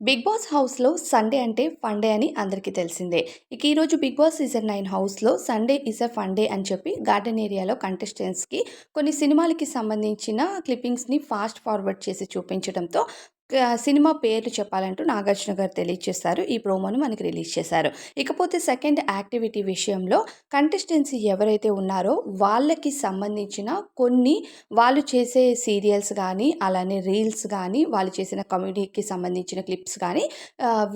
Big Boss హౌస్లో Sunday అంటే funday అని అందరికీ తెలిసిందే. ఇక ఈరోజు బిగ్ బాస్ సీజన్ నైన్ హౌస్లో సండే ఇస్ అ ఫండే అని చెప్పి గార్డెన్ ఏరియాలో కంటెస్టెంట్స్కి కొన్ని సినిమాలకి సంబంధించిన క్లిప్పింగ్స్ని ఫాస్ట్ ఫార్వర్డ్ చేసి చూపించడంతో సినిమా పేర్లు చెప్పాలంటూ నాగార్జున గారు తెలియజేశారు. ఈ ప్రోమోను మనకి రిలీజ్ చేశారు. ఇకపోతే సెకండ్ యాక్టివిటీ విషయంలో కంటెస్టెన్సీ ఎవరైతే ఉన్నారో వాళ్ళకి సంబంధించిన కొన్ని వాళ్ళు చేసే సీరియల్స్ కానీ అలానే రీల్స్ కానీ వాళ్ళు చేసిన కమ్యూనిటీకి సంబంధించిన క్లిప్స్ కానీ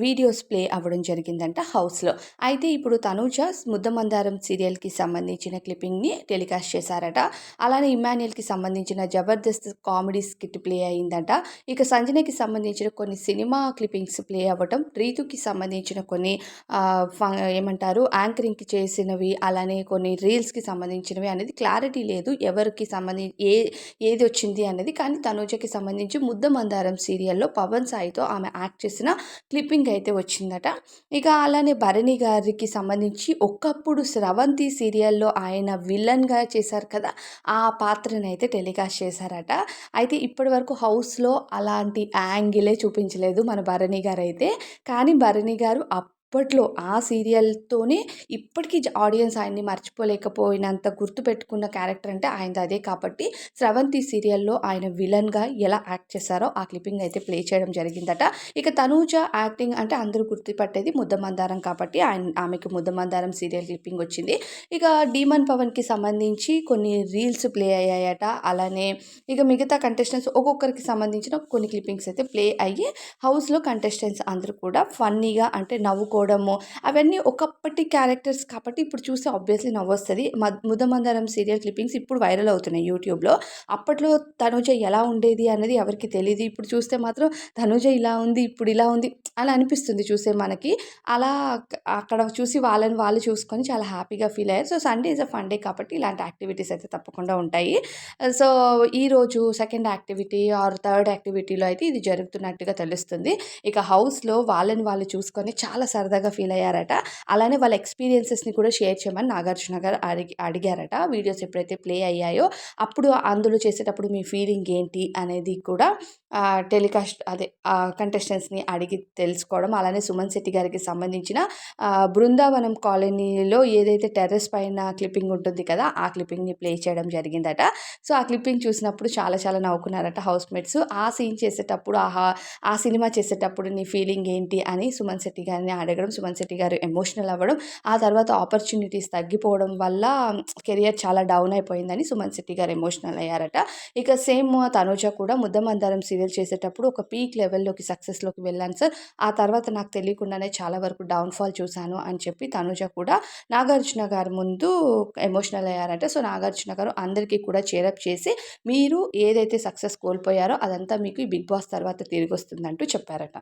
వీడియోస్ ప్లే అవ్వడం జరిగిందంట హౌస్లో. అయితే ఇప్పుడు తనూజ ముద్దమందారం సీరియల్కి సంబంధించిన క్లిప్పింగ్ని టెలికాస్ట్ చేశారట. అలానే ఇమాన్యుయల్కి సంబంధించిన జబర్దస్త్ కామెడీ స్కిట్ ప్లే అయిందంట. ఇక సంజనకి సంబంధించిన కొన్ని సినిమా క్లిప్పింగ్స్ ప్లే అవ్వటం రీతుకి సంబంధించిన కొన్ని ఫ- ఏమంటారు యాంకరింగ్కి చేసినవి అలానే కొన్ని రీల్స్కి సంబంధించినవి అనేది క్లారిటీ లేదు. ఎవరికి సంబంధించి ఏ ఏది వచ్చింది అనేది. కానీ తనూజకి సంబంధించి ముద్ద మందారం సీరియల్లో పవన్ సాయితో ఆమె యాక్ట్ చేసిన క్లిప్పింగ్ అయితే వచ్చిందట. ఇక అలానే భరణి గారికి సంబంధించి ఒకప్పుడు స్రవంతి సీరియల్లో ఆయన విలన్గా చేశారు కదా ఆ పాత్రను అయితే టెలికాస్ట్ చేశారట. అయితే ఇప్పటి వరకు హౌస్లో అలాంటి యాంగిలే చూపించలేదు మన భరణి గారు అయితే కానీ భరణి గారు అప్పట్లో ఆ సీరియల్తోనే ఇప్పటికీ ఆడియన్స్ ఆయన్ని మర్చిపోలేకపోయినంత గుర్తుపెట్టుకున్న క్యారెక్టర్ అంటే ఆయనది అదే కాబట్టి స్రవంతి సీరియల్లో ఆయన విలన్గా ఎలా యాక్ట్ చేశారో ఆ క్లిప్పింగ్ అయితే ప్లే చేయడం జరిగిందట. ఇక తనూజ యాక్టింగ్ అంటే అందరూ గుర్తుపట్టేది ముద్దమందారం కాబట్టి ఆయన ఆమెకు ముద్దమందారం సీరియల్ క్లిప్పింగ్ వచ్చింది. ఇక డీమన్ పవన్కి సంబంధించి కొన్ని రీల్స్ ప్లే అయ్యాయట. అలానే ఇక మిగతా కంటెస్టెంట్స్ ఒక్కొక్కరికి సంబంధించిన కొన్ని క్లిప్పింగ్స్ అయితే ప్లే అయ్యి హౌస్లో కంటెస్టెంట్స్ అందరూ కూడా ఫన్నీగా అంటే నవ్వుకో నవ్వుకోవడము అవన్నీ ఒకప్పటి క్యారెక్టర్స్ కాబట్టి ఇప్పుడు చూస్తే ఆబ్వియస్లీ నవ్వొస్తుంది. ముదమందరం సీరియల్ క్లిప్పింగ్స్ ఇప్పుడు వైరల్ అవుతున్నాయి యూట్యూబ్లో. అప్పట్లో తనుజ ఎలా ఉండేది అనేది ఎవరికి తెలియదు ఇప్పుడు చూస్తే మాత్రం తనుజ ఇలా ఉంది ఇప్పుడు ఇలా ఉంది అలా అనిపిస్తుంది చూసే మనకి. అలా అక్కడ చూసి వాళ్ళని వాళ్ళు చూసుకొని చాలా హ్యాపీగా ఫీల్ అయ్యారు. So Sunday is a fun day కాబట్టి ఇలాంటి యాక్టివిటీస్ అయితే తప్పకుండా ఉంటాయి. సో ఈరోజు సెకండ్ యాక్టివిటీ ఆర్ థర్డ్ యాక్టివిటీలో అయితే ఇది జరుగుతున్నట్టుగా తెలుస్తుంది. ఇక హౌస్లో వాళ్ళని వాళ్ళు చూసుకొని చాలా సరదా సరదాగా ఫీల్ అయ్యారట. అలానే వాళ్ళ ఎక్స్పీరియన్సెస్ని కూడా షేర్ చేయమని నాగార్జున గారు అడిగి అడిగారట. వీడియోస్ ఎప్పుడైతే ప్లే అయ్యాయో అప్పుడు అందులో చేసేటప్పుడు మీ ఫీలింగ్ ఏంటి అనేది కూడా టెలికాస్ట్ అదే కంటెస్టెంట్స్ని అడిగి తెలుసుకోవడం. అలానే సుమన్ శెట్టి గారికి సంబంధించిన బృందావనం కాలనీలో ఏదైతే టెర్రస్ పైన క్లిప్పింగ్ ఉంటుంది కదా ఆ క్లిప్పింగ్ని ప్లే చేయడం జరిగిందట. సో ఆ క్లిప్పింగ్ చూసినప్పుడు చాలా చాలా నవ్వుకున్నారట హౌస్ మేట్స్ ఆ సీన్ చేసేటప్పుడు ఆహా ఆ సినిమా చేసేటప్పుడు నీ ఫీలింగ్ ఏంటి అని సుమన్ శెట్టి గారిని అడగడం సుమన్ శెట్టి గారు ఎమోషనల్ అవ్వడం ఆ తర్వాత ఆపర్చునిటీస్ తగ్గిపోవడం వల్ల కెరియర్ చాలా డౌన్ అయిపోయిందని సుమన్ శెట్టి గారు ఎమోషనల్ అయ్యారట. ఇక సేమ్ తనుజ కూడా ముద్దమందారం సీరియల్ చేసేటప్పుడు ఒక పీక్ లెవెల్లోకి సక్సెస్లోకి వెళ్ళాను సార్. ఆ తర్వాత నాకు తెలియకుండానే చాలా వరకు డౌన్ఫాల్ చూశాను అని చెప్పి తనుజ కూడా నాగార్జున గారి ముందు ఎమోషనల్ అయ్యారట. సో నాగార్జున గారు అందరికీ కూడా చేరప్ చేసి మీరు ఏదైతే సక్సెస్ కోల్పోయారో అదంతా మీకు ఈ బిగ్ బాస్ తర్వాత తిరిగి వస్తుందంటూ చెప్పారట.